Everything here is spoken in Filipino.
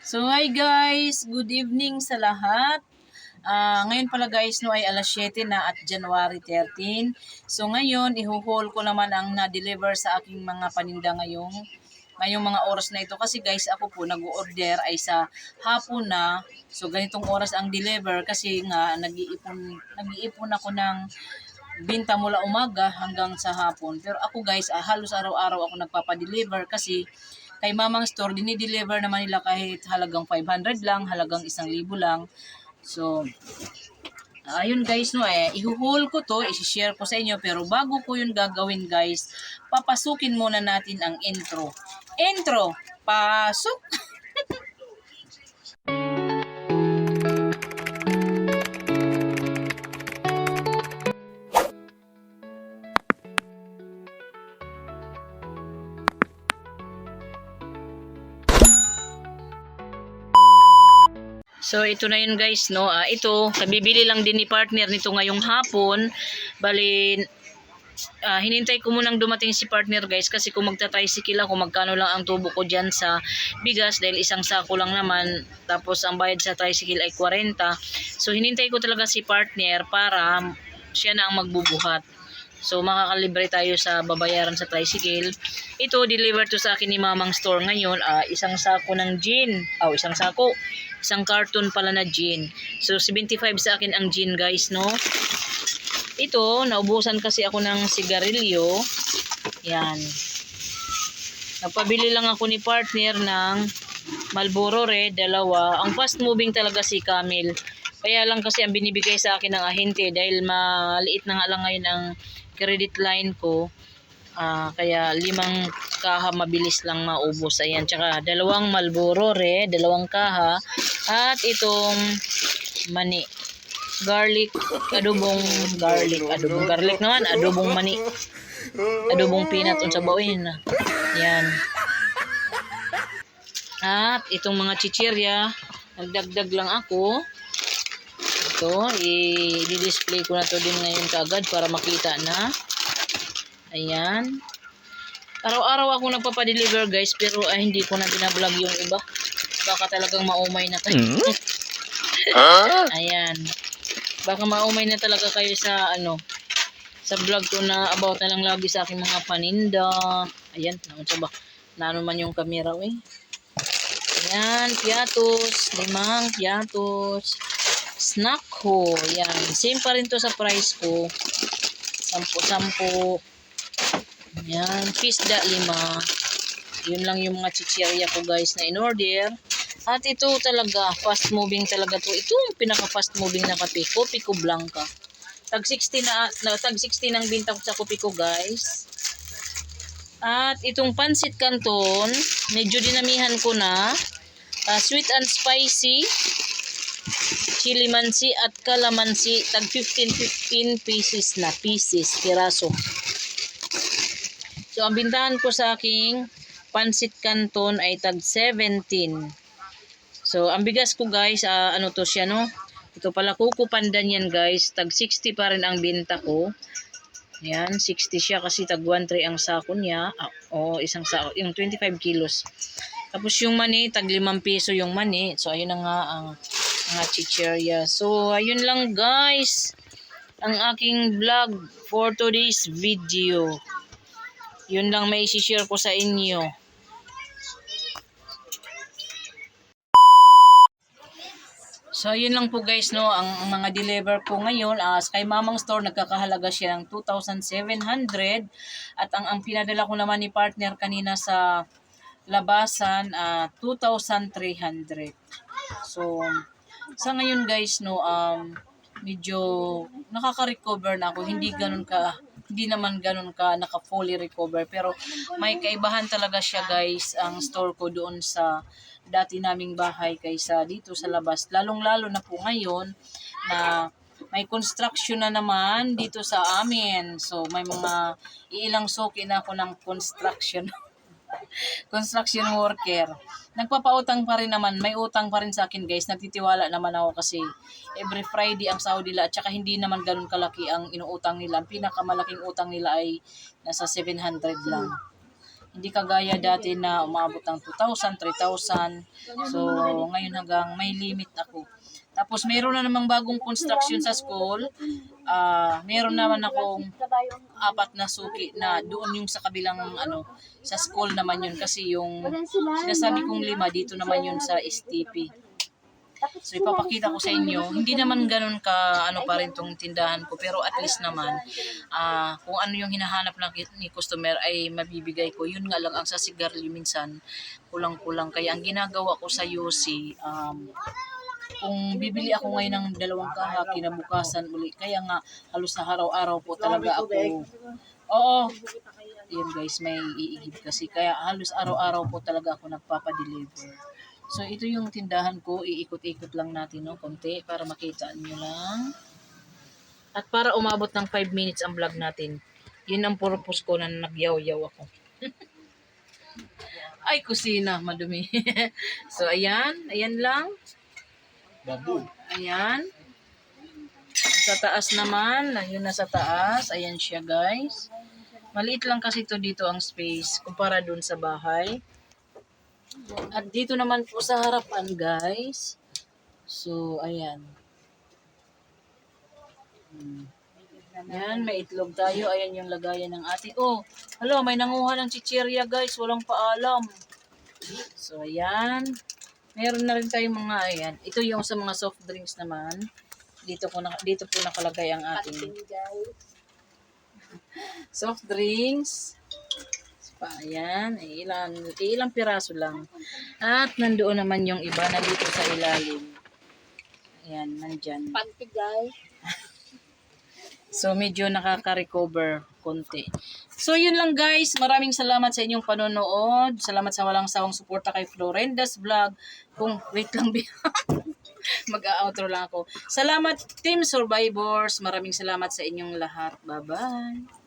So hi guys, good evening sa lahat. Ah, ngayon pala guys no ay alas 7 na at January 13. So ngayon ihuhol ko naman ang na-deliver sa aking mga paninda ngayong ngayong mga oras na ito kasi guys ako po nag-order ay sa hapon na. So ganitong oras ang deliver kasi nga nag-iipon nag-iipon ako ng binta mula umaga hanggang sa hapon. Pero ako guys, ah, halos araw-araw ako nagpapa-deliver kasi kay Mamang Store, dinideliver naman nila kahit halagang 500 lang, halagang 1,000 lang. So, ayun guys, no, eh, ihuhul ko to, isi-share ko sa inyo, pero bago ko yun gagawin guys, papasukin muna natin ang intro. Intro! Pasok! So ito na yun guys no. Ah, ito kabibili lang din ni partner nito ngayong hapon. Bali ah, hinintay ko munang dumating si partner guys kasi kung magta-tricycle ako magkano lang ang tubo ko diyan sa bigas dahil isang sako lang naman tapos ang bayad sa tricycle ay 40. So hinintay ko talaga si partner para siya na ang magbubuhat. So makakalibre tayo sa babayaran sa tricycle. Ito deliver to sa akin ni Mamang Store ngayon, ah, isang sako ng gin. Oh, isang sako. Isang carton pala na gin. So 75 sa akin ang gin guys, no? Ito, naubusan kasi ako ng sigarilyo. Yan. Nagpabili lang ako ni partner ng Marlboro Red, dalawa. Ang fast moving talaga si Camel. Kaya lang kasi ang binibigay sa akin ng ahente dahil maliit na nga lang ngayon ang credit line ko. Ah, kaya limang kaha mabilis lang maubos. Ayan, tsaka dalawang Marlboro Red, dalawang kaha. At itong mani. Garlic, adobong garlic. Adobong garlic naman, adobong mani. Adobong peanut unsa bawin. Yan. At itong mga chichirya, nagdagdag lang ako. Ito, i-display ko na to din ngayon kagad para makita na. Ayan. Araw-araw ako nagpapadeliver guys, pero ay, hindi ko na binablog yung iba. Baka talagang maumay na kayo. Ayan. Baka maumay na talaga kayo sa ano, sa vlog ko na about na lang lagi sa aking mga paninda. Ayan, naman sa ba? Naano man yung camera, eh. Ayan, piatos. Limang piatos. Snack ho. Yan. Same pa rin to sa price ko. Sampo-sampo. Yan. Pisda lima. Yun lang yung mga chichirya ko guys na in-order. At ito talaga, fast moving talaga to. Ito yung pinaka fast moving na kape ko, Pico Blanca. Tag 60 na, na tag 60 ng binta ko sa kopi ko guys. At itong pansit canton, medyo dinamihan ko na. Ah, sweet and spicy, chili mansi at calamansi, tag 15-15 pieces na, pieces, piraso. So, ang bintahan ko sa aking pansit canton ay tag 17. So, ang bigas ko guys, ah, ano to siya no? Ito pala, kuko pandan yan guys. Tag 60 pa rin ang binta ko. Yan, 60 siya kasi tag 1.3 ang sako niya. Ah, o, isang sako, yung 25 kilos. Tapos yung mani, tag 5 piso yung mani. So, ayun na nga ang mga chichirya. So, ayun lang guys. Ang aking vlog for today's video. Yun lang may share ko sa inyo. So, yun lang po guys, no, ang, mga deliver ko ngayon, as kay Mamang Store, nagkakahalaga siya ng 2,700 at ang, ang pinadala ko naman ni partner kanina sa labasan, ah 2,300. So, sa ngayon guys, no, um, medyo nakaka-recover na ako, hindi ganun ka, hindi naman ganun ka naka-fully recover, pero may kaibahan talaga siya guys, ang store ko doon sa dati naming bahay kaysa dito sa labas. Lalong-lalo na po ngayon na may construction na naman dito sa amin. So, may mga iilang suki na ako ng construction. construction worker. Nagpapautang pa rin naman. May utang pa rin sa akin guys. Nagtitiwala naman ako kasi every Friday ang sahod nila at saka hindi naman ganun kalaki ang inuutang nila. Ang pinakamalaking utang nila ay nasa 700 lang. Hindi kagaya dati na umabot ng 2,000, 3,000. So, ngayon hanggang may limit ako. Tapos, mayroon na namang bagong construction sa school. Ah, mayroon naman akong apat na suki na doon yung sa kabilang ano sa school naman yun. Kasi yung sinasabi kong lima dito naman yun sa STP. So ipapakita ko sa inyo, hindi naman ganun ka ano pa rin tong tindahan ko pero at least naman ah kung ano yung hinahanap ng ni customer ay mabibigay ko. Yun nga lang ang sa sigarilyo minsan kulang-kulang. Kaya ang ginagawa ko sa UC um kung bibili ako ngayon ng dalawang kaha kinabukasan uli. Kaya nga halos na araw-araw po talaga ako. oo. Yun guys may iigib kasi. Kaya halos araw-araw po talaga ako nagpapadeliver. So ito yung tindahan ko. Iikot-ikot lang natin no konti para makita nyo lang. At para umabot ng 5 minutes ang vlog natin yun ang purpose ko na nagyaw-yaw ako. Ay kusina madumi. So ayan. Ayan lang Babu. Ayan. Sa taas naman, yun na sa taas. Ayan siya guys. Maliit lang kasi to dito ang space kumpara dun sa bahay. At dito naman po sa harapan guys. So, ayan. Hmm. Ayan, may itlog tayo. Ayan yung lagayan ng ating. Oh, hala, may nanguha ng chichirya guys. Walang paalam. So, ayan. Meron na rin tayong mga ayan. Ito yung sa mga soft drinks naman. Dito po na, dito po nakalagay ang ating soft drinks. Pa, ayan, ay ilan, ilang piraso lang. At nandoon naman yung iba na dito sa ilalim. Ayan, nandyan. Pantigay. So, medyo nakaka-recover konti. So, yun lang guys. Maraming salamat sa inyong panonood. Salamat sa walang sawang suporta kay Florenda's Vlog. Kung, wait lang, mag-outro lang ako. Salamat, Team Survivors. Maraming salamat sa inyong lahat. Bye-bye.